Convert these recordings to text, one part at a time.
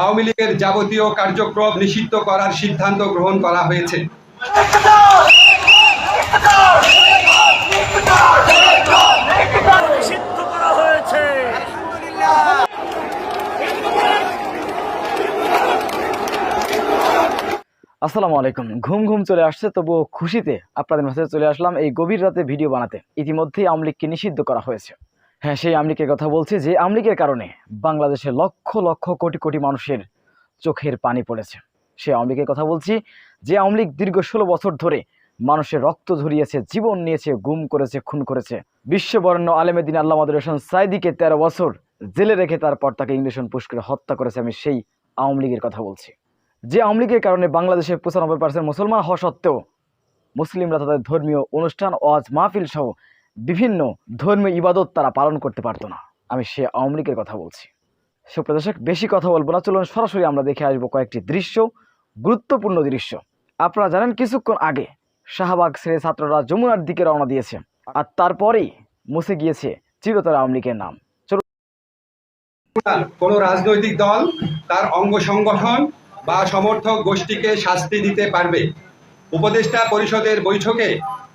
আওয়ামী লীগের যাবতীয় কার্যক্রম নিষিদ্ধ করার সিদ্ধান্ত গ্রহণ করা হয়েছে। নিষিদ্ধ করা হয়েছে। আসসালামু আলাইকুম। ঘুম ঘুম চলে আসছে তবুও খুশিতে আপনাদের মাঝে চলে আসলাম এই গভীর রাতে ভিডিও বানাতে। ইতিমধ্যেই আমলিগকে নিষিদ্ধ করা হয়েছে। হ্যাঁ সেই আমলিগের কথা বলছি যে আমলিগের কারণে বাংলাদেশে লক্ষ লক্ষ কোটি কোটি মানুষের চোখের পানি পড়েছে। সে আমলিগের কথা বলছি যে আমলিগ দীর্ঘ ষোলো বছর ধরে মানুষের রক্ত ঝরিয়েছে, জীবন নিয়েছে, গুম করেছে, খুন করেছে। বিশ্ববরণ্য আলেমেদিন আল্লাহ মাদুর হোসেন সাইদিকে তেরো বছর জেলে রেখে তারপর তাকে ইংলিশন পুষ্করে হত্যা করেছে, আমি সেই আওয়ামী লীগের কথা বলছি। যে আওয়ামী লীগের কারণে বাংলাদেশে পঁচানব্বই পার্সেন্ট মুসলমান হওয়া সত্ত্বেও মুসলিমরা তাদের ধর্মীয় অনুষ্ঠান, ওয়াজ, মাহফিল সহ বিভিন্ন ধর্মীয় ইবাদত তারা পালন করতে পারতো না। আমি সে আওয়ামী লীগের কথা বলছি। সুপ্রদর্শক বেশি কথা বলব না। চলুন সরাসরি আমরা দেখে আসব কয়েকটি দৃশ্য, গুরুত্বপূর্ণ দৃশ্য। আপনারা জানেন, কিছুক্ষণ আগে শাহবাগ ছেড়ে ছাত্ররা যমুনার দিকে রওনা দিয়েছে আর তারপরেই মুছে গিয়েছে চিরতর আওয়ামী লীগের নাম। কোন রাজনৈতিক দল তার অঙ্গ সংগঠন বা সমর্থক গোষ্ঠীকে শাস্তি দিতে পারবে। উপদেষ্টা পরিষদের বৈঠকে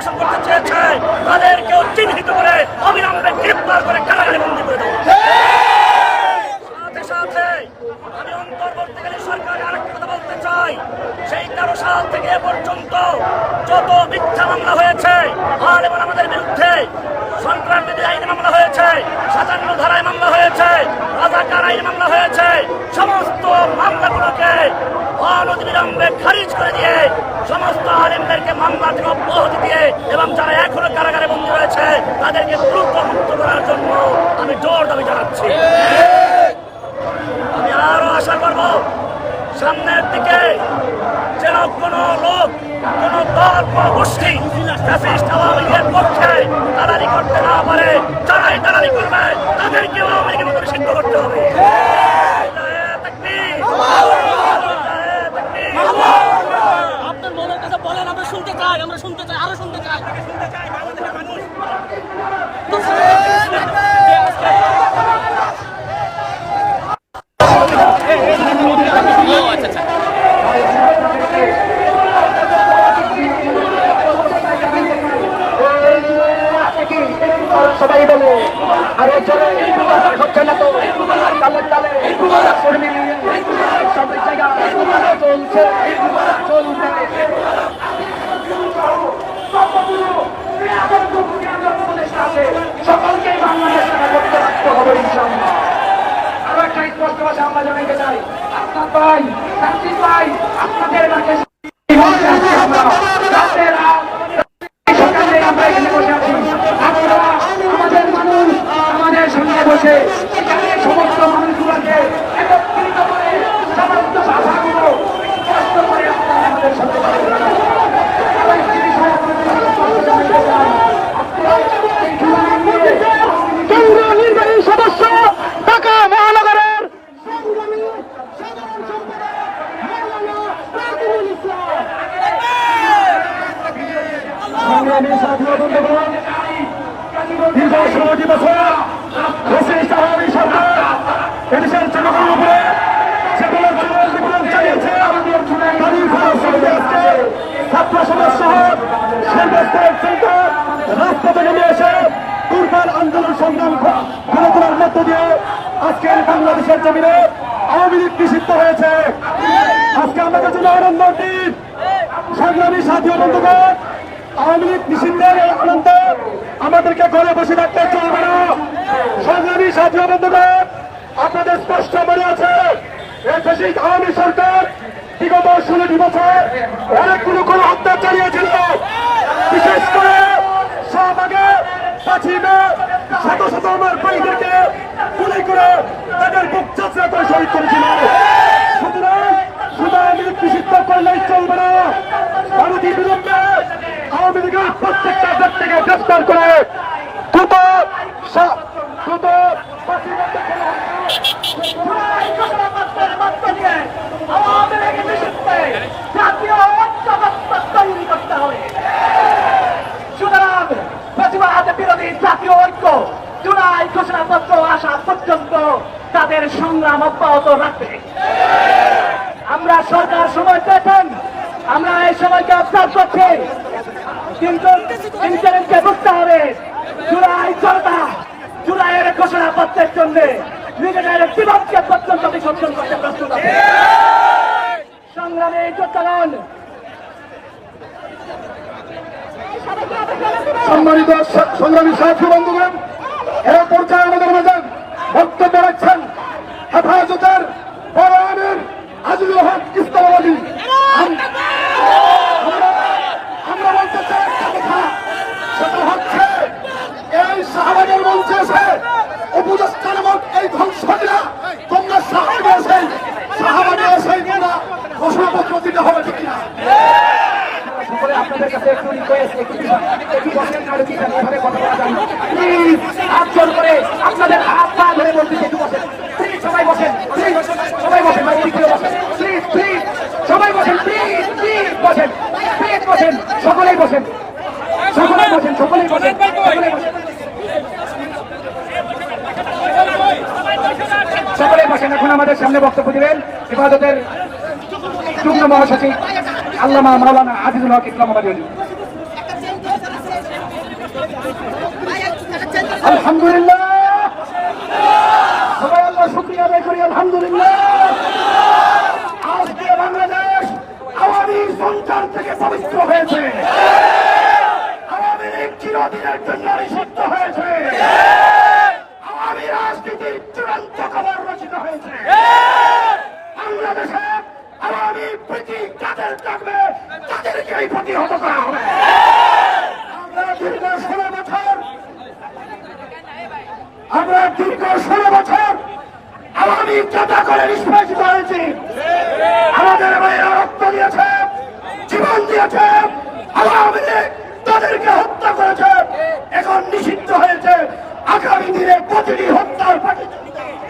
তাদেরকে পুনর্বাসন করতে চেয়েছে, তাদেরকেও চিহ্নিত করে অবিলম্বে গ্রেপ্তার করে কারাগারে বন্দী করে দেবো। থেকে পর্যন্ত হয়েছে আমাদের বিরুদ্ধে হয়েছে, সাতান্ন ধারায় মামলা হয়েছে, রাজাকার আইনে মামলা হয়েছে, সমস্ত মামলাগুলোকে অনতিবিলম্বে খারিজ করে দিয়ে সমস্ত আলেমদেরকে মামলা থেকে অব্যাহতি দিয়ে এবং যারা এখনও কারাগারে বন্দী রয়েছে, তাদেরকে দ্রুত মুক্ত করার জন্য আমি জোর দাবি জানাচ্ছি। আমি আরও আশা করব, সামনের দিকে যেন কোন লোক, কোন দল, কোন গোষ্ঠী আওয়ামী লীগের পক্ষে দালালি করতে না পারে, যারাই দালালি করবে, তাদেরকেও আওয়ামী লীগের মতো নিষিদ্ধ করতে হবে। আওয়ামী লীগ নিষিদ্ধ হয়েছে। আজকে আমাদের জন্য আনন্দ দিন সংগ্রামী সাথী ও বন্ধুগণ আওয়ামী লীগ নিষিদ্ধের আনন্দে আমাদেরকে ঘরে বসে থাকতে চলবে না। সংগ্রামী সাথী ও আপনাদের স্পষ্ট মনে আছে আওয়ামী সরকার বিগত ষোলোটি বছর অনেকগুলো কোনো হত্যা চালিয়েছিল। বিশেষ করে শাহবাগে পাঁচই মে শত শত আমার ভাইদেরকে গুলি করে তাদের বুক চাচরা করে শহীদ করেছিল। সুতরাং সুতরাং নিষিদ্ধ করলেই চলবে না। ভারতীয় বিলম্বে আওয়ামী লীগের প্রত্যেকটা ব্যক্তিকে গ্রেফতার করে দ্রুত সা- দ্রুত ফাঁসির মধ্যে ফেলা জাতীয় ঐক্যবদ্ধ তৈরি করতে হবে সুতরাং প্রতিবাদ বিরোধী জাতীয় ঐক্য জুলাই ঘোষণাপত্র আসা পর্যন্ত তাদের সংগ্রাম অব্যাহত রাখবে। আমরা সরকার সময় পেয়েছেন, আমরা এই সময়কে অবজার্ভ করছি। কিন্তু ইন্টারনেটকে বুঝতে হবে, জুলাই জনতা, জুলাইয়ের ঘোষণাপত্রের জন্য নিজেদের জীবনকে পর্যন্ত বিসর্জন করতে প্রস্তুত আছে। সংগ্রামে যোদ্ধাগণ, সম্মানিত সংগ্রামী সাথী বন্ধুগণ এর পর্যায়ে আমাদের মাঝে বক্তব্য রাখছেন হেফাজতের বড় আজিজুল হক ইসলামাবাদী আমরা- বলতে চাই একটা কথা, সেটা হচ্ছে, এই শাহবাগের মঞ্চে এসে উপদেষ্টা নামক এই ধ্বংসীরা তোমরা শাহবাগে এসে শাহবাগে এসে তোমরা ঘোষণাপত্র দিতে হবে ঠিক না সকলে আপনাদের কাছে একটু রিকোয়েস্ট একটু একটু বসেন না কি এভাবে কথা বলা যায় না প্লিজ হাত জোর করে আপনাদের হাত পা ধরে বলতে একটু বসেন প্লিজ সবাই বসেন প্লিজ সবাই বসেন ভাই এদিকে বসেন প্লিজ প্লিজ সবাই বসেন প্লিজ প্লিজ বসেন প্লিজ বসেন সকলেই বসেন সকলেই বসেন সকলেই বসেন সকলেই বসেন সকলেই বসেন এখন আমাদের সামনে বক্তব্য দিবেন ইবাদতের যুগ্ম মহাসচিব আল্লামা মাওলানা আজিজুল হক ইসলামাবাদী। আলহামদুলিল্লাহ। সবাই আল্লাহ শুক্রিয়া আদায় করি, আলহামদুলিল্লাহ। আজকে বাংলাদেশ আওয়ামী থেকে পবিত্র হয়েছে। আওয়ামী লীগ চিরদিনের জন্য নিষিদ্ধ হয়েছে। চূড়ান্ত খবর রচিত হয়েছে বাংলাদেশে আওয়ামী প্রীতি যাদের থাকবে তাদেরকেই প্রতিহত করা হবে। আমরা দীর্ঘ ষোলো বছর আমরা দীর্ঘ ষোলো বছর আওয়ামী যাতা করে নিষ্পেষিত হয়েছি। আমাদের ভাইয়েরা রক্ত দিয়েছে জীবন দিয়েছে আওয়ামী লীগ তাদেরকে হত্যা করেছে। এখন নিষিদ্ধ হয়েছে। আগামী দিনে প্রতিটি হত্যার পাঠি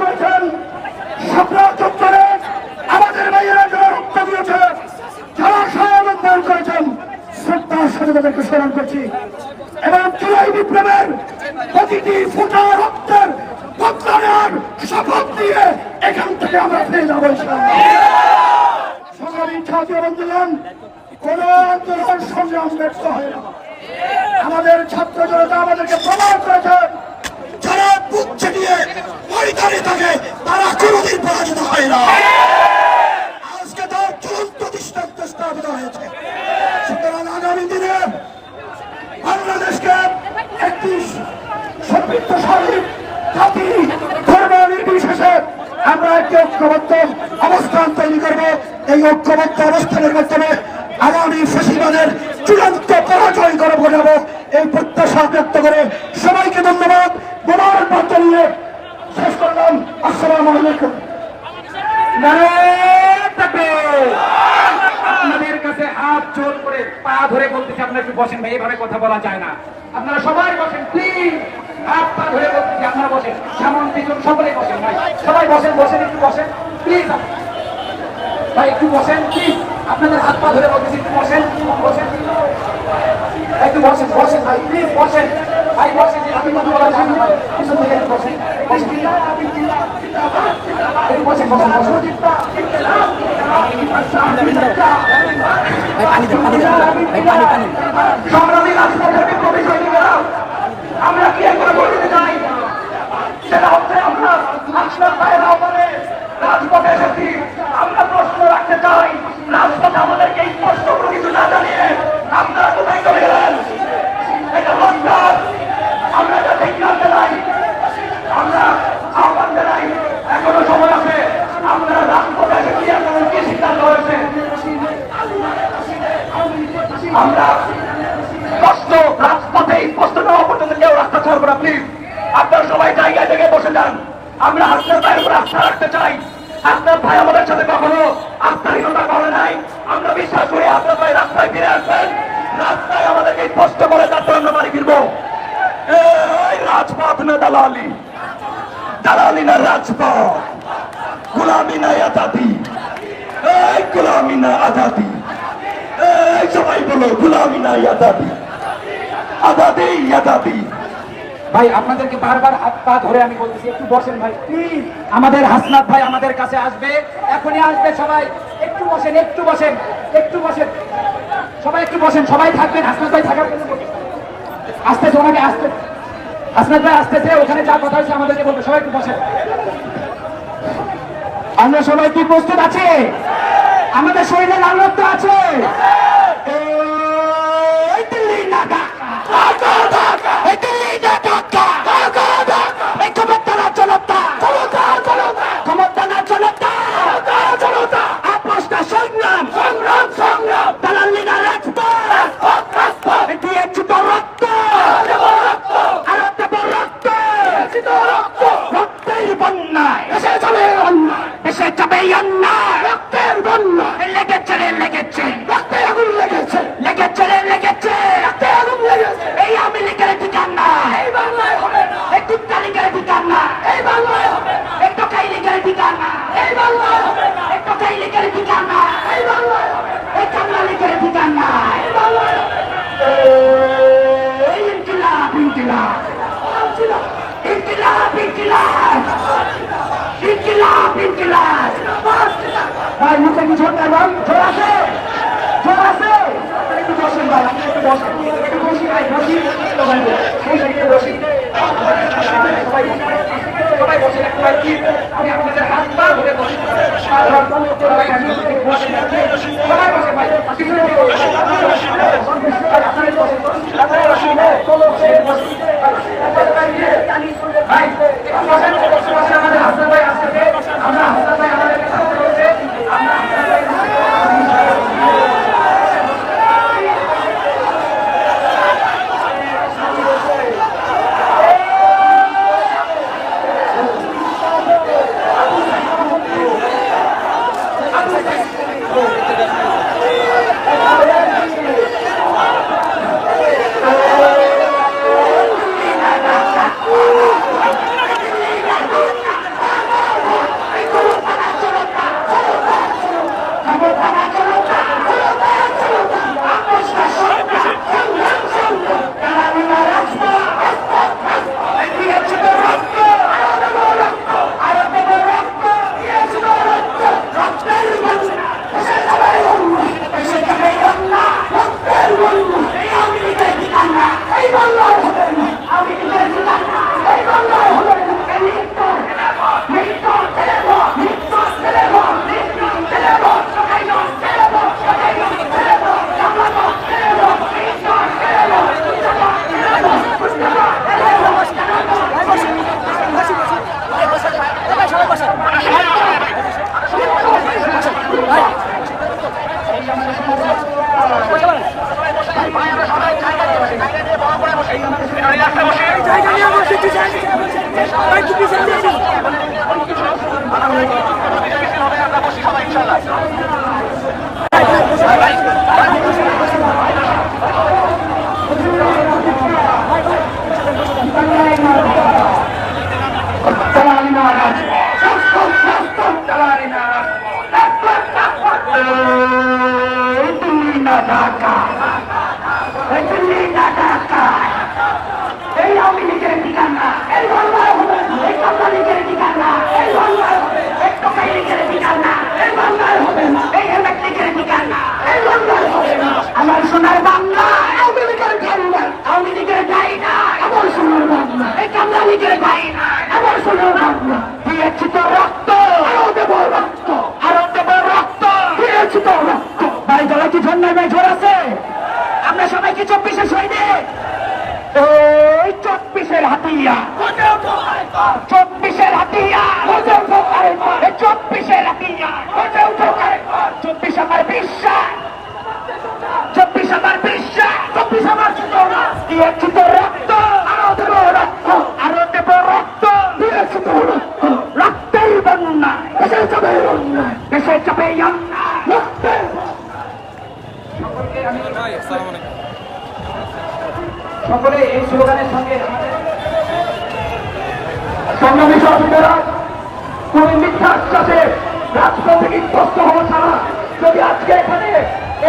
করেছেন। সাপড়া চত্বরে আমাদের মেয়েরা যারা রক্ত দিয়েছে করেছেন। শ্রদ্ধার সাথে করছি। এবং জুলাই বিপ্লবের প্রতিটি ফুটা রক্তের বদলা নেওয়ার দিয়ে এখান থেকে আমরা ফিরে যাব। সংগ্রামী ছাত্র বন্ধুগণ কোন আন্দোলন সংগ্রাম ব্যর্থ আমাদের ছাত্র জনতা আমাদেরকে প্রমাণ করেছে যারা বুক ছেটিয়ে ময়দানে থাকে তারা কোনোদিন পরাজিত হয় না। আজকে তার চূড়ান্ত দৃষ্টান্ত স্থাপিত হয়েছে। সুতরাং আগামী দিনে বাংলাদেশকে একটি সমৃদ্ধশালী জাতি ধর্ম নির্বিশেষে আমরা একটি ঐক্যবদ্ধ অবস্থান তৈরি করব। এই ঐক্যবদ্ধ অবস্থানের মাধ্যমে আগামী ফেসিবাদের আসসালামু আলাইকুম। আপনাদের কাছে হাত জোর করে পা ধরে বলতেছি, আপনারা একটু বসেন ভাই, এভাবে কথা বলা যায় না। আপনারা সবাই বসেন প্লিজ হাত পা ধরে বলতেছি, আপনারা বসেন। সামন পিছন সকলে বসেন ভাই। সবাই বসেন বসেন, একটু বসেন প্লিজ ভাই, একটু বসেন প্লিজ আপনাদের হাত পা ধরে বলতেছি, একটু বসেন বসেন। একটু বসেন বসেন ভাই প্লিজ বসেন। ভাই বসেন আপনি কথা বলা যায় না ভাই পিছন থেকে একটু বসেন বসেন একটু বসেন বসেন বসেন সংগ্রামী রাজপথের বিপ্লবী সৈনিকেরা আমরা কি একবার বলতে চাই সেটা হচ্ছে আমরা আসলাম ভাইয়ের আহ্বানে রাজপথে এসেছি আমরা প্রশ্ন রাখতে চাই রাজপথে আমাদেরকে স্পষ্ট কোনো কিছু না জানিয়ে আপনারা কোথায় চলে গেলেন এটা লজ্জার আমরা এটা ঠিক জানতে চাই আমরা আহ্বান জানাই এখনও সময় আছে আপনারা রাজপথে এসেছি এখন কি সিদ্ধান্ত হয়েছে আমরা স্পষ্ট রাজপথে স্পষ্ট না হওয়া পর্যন্ত কেউ ছাড়বো আপনারা সবাই জায়গায় থেকে বসে যান। আমরা আপনার ভাইয়ের উপর আস্থা রাখতে চাই। আপনার ভাই আমাদের সাথে কখনো আস্থাহীনতা করে নাই। আমরা বিশ্বাস করি আপনার ভাই রাস্তায় ফিরে আসবেন। রাস্তায় আমাদেরকে স্পষ্ট করে তারপর আমরা বাড়ি ফিরবো। রাজপথ না দালালি? দালালি না রাজপথ? গুলামি না আজাদি? এই গুলামি না আজাদি? এই সবাই বলো, গুলামি না আজাদি? আজাদি আজাদি। ভাই, আপনাদেরকে বারবার হাত পা ধরে আমি বলতেছি, একটু বসেন ভাই। প্লিজ আমাদের হাসনাত ভাই আমাদের কাছে আসবে। এখনই আসবে সবাই। একটু বসেন একটু বসেন একটু বসেন। সবাই একটু বসেন, সবাই থাকবেন, হাসনাত ভাই থাকার। আসতেছে, ওনাকে আসতে। হাসনাত ভাই আসতেছে, ওখানে যা কথা হয়েছে আমাদেরকে বলবে। সবাই একটু বসেন। আমরা সবাই কি প্রস্তুত আছে? আমাদের শরীরে লাল রক্ত আছে এই দিল্লি না ঢাকা। এই দিল্লি না ঢাকা। এই ক্ষমতা না জনতা। ক্ষমতা না জনতা। আপোষ না সংগ্রাম। দালালি না রাজপথ। দিয়েছি তো রক্ত। আরও দেব রক্ত। রক্তের বন্যায় এসে যাবে অন্যায় এসে যাবে অন্যায় রক্তের বন্যায় লেগেছে রে লেগেছে রক্তে আগুন লেগেছে লেগেছে রে লেগেছে রক্তে আগুন লেগেছে এই আমি লিখের ঠিকানা এই বাংলায় হবে না এই কুত্তা লিখের ঠিকানা এই বাংলায় হবে না এই টোকাই লিখের ঠিকানা এই বাংলায় হবে না এই টোকাই লিখের ঠিকানা এই বাংলায় হবে না এই কান্না লিখের ঠিকানা এই বাংলায় হবে না এই ইনকিলাব ইনকিলাব ইনকিলাব ইনকিলাব ইনকিলাব ইনকিলাব ভাই মুখে কিছু ভাই জোর আছে? জোর আছে? একটু বসেন ভাই আপনি একটু বসেন, একটু বসি ভাই বসি বসি সবাই বসেন, একটু ভাই কি আমি আপনাদের হাত পা ধরে বসি সবাই বসে ভাই পিছনে ভাই একটু বসেন। আমাদের হাসান ভাই আসছে আমরা ঢাকা দিল্লি না এই আওয়ামী লীগের ঠিকানা এই বাংলার হবে এই কামলা লীগের ঠিকানা না এই হেমেট লীগের আমার সোনার বাংলা আওয়ামী লীগের ঠান্ডা আওয়ামী না আমার সোনার এই কামলা লীগের আমার সোনার বাংলা দিয়েছি তো রক্ত আরও দেব রক্ত আরও দেব রক্ত দিয়েছি তো রক্ত দলা কি ঝন্ডায় ভাই ঝোর আছে? আমরা সবাই কি চব্বিশে সৈনিক। ওই চব্বিশের হাতিয়া চব্বিশের হাতিয়া চব্বিশের হাতিয়া চব্বিশ আমার বিশ্বাস। চব্বিশ আমার বিশ্বাস। চব্বিশ আমার চেতনা দিয়েছি তো রক্ত। আরও দেব রক্ত। আরও দেব রক্ত। রক্তের বন্যা দেশে চাপে অন্যায় দেশে চাপে রক্তের সকলে এই স্লোগানের সঙ্গে সংগ্রামী সহযোগীরা কোন মিথ্যা আশ্বাসে রাজপথ থেকে ইতস্ত হওয়া ছাড়া যদি আজকে এখানে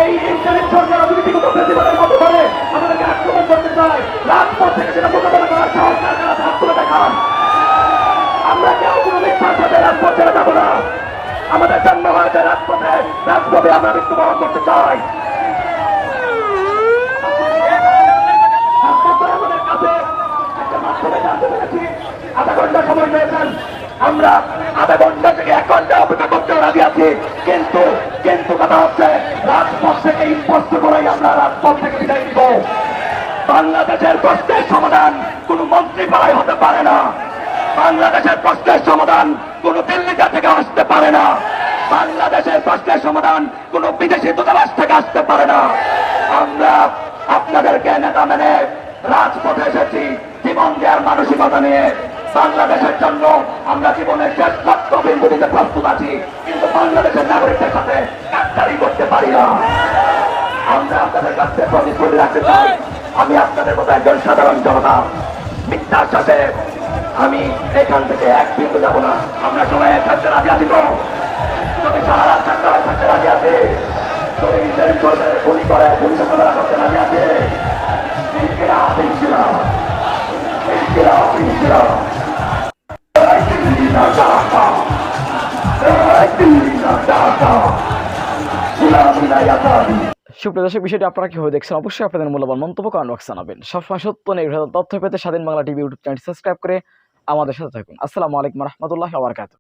এই ইন্টারনেট সরকার অভিনীতিগত প্রতিবাদের মতো করে আমাদেরকে আক্রমণ করতে চায়, রাজপথ থেকে সেটা মোকাবেলা করার সাহস তুলে দেখান। আমরা কেউ কোনো মিথ্যার সাথে রাজপথ ছেড়ে যাব না। আমাদের জন্ম হয়েছে রাজপথে রাজপথে আমরা মৃত্যুবরণ করতে চাই আপনারা আমাদের কাছে একটা মাধ্যমে জানতে পেরেছি আধা ঘণ্টা সময় পেয়েছেন। আমরা আধা ঘণ্টা থেকে এক ঘণ্টা অপেক্ষা করতে রাজি আছি। কিন্তু কিন্তু কথা হচ্ছে, রাজপথ থেকে স্পষ্ট করেই আমরা রাজপথ থেকে বিদায় দিব বাংলাদেশের প্রশ্নের সমাধান কোন মন্ত্রীপাড়ায় হতে পারে না। বাংলাদেশের প্রশ্নের সমাধান কোন দিল্লিটা থেকে আসতে পারে না। বাংলাদেশের প্রশ্নের সমাধান কোন বিদেশি দূতাবাস থেকে আসতে পারে না। আমরা আপনাদেরকে নেতা মেনে রাজপথে এসেছি। জীবন দেওয়ার মানসিকতা নিয়ে বাংলাদেশের জন্য আমরা জীবনের শেষ লক্ষ্য বিন্দু দিতে প্রস্তুত আছি। কিন্তু বাংলাদেশের নাগরিকদের সাথে কাটতারি করতে পারি না। আমরা আপনাদের কাছে প্রতিশ্রুতি রাখতে চাই। আমি আপনাদের মতো একজন সাধারণ জনতা। মিথ্যার সাথে আমি এখান থেকে এক বিন্দু যাব না। আমরা সবাই এক থাকতে রাজি আছি তো? যদি সারা রাত থাকতে হয় রাজি আছে। যদি সরকারের গুলি করে মোকাবেলা করতে রাজি আছে। সুপ্রিয় দর্শক, বিষয়টি আপনারা কীভাবে দেখছেন? অবশ্যই আপনাদের মূল্যবান মন্তব্য কমেন্ট বক্সে জানাবেন। সবসময় সত্য নির্ভর তথ্য পেতে স্বাধীন Bangla TV YouTube channel subscribe করে আমাদের সাথে থাকুন। আসসালামু আলাইকুম রহমতুল্লাহ আবরকাত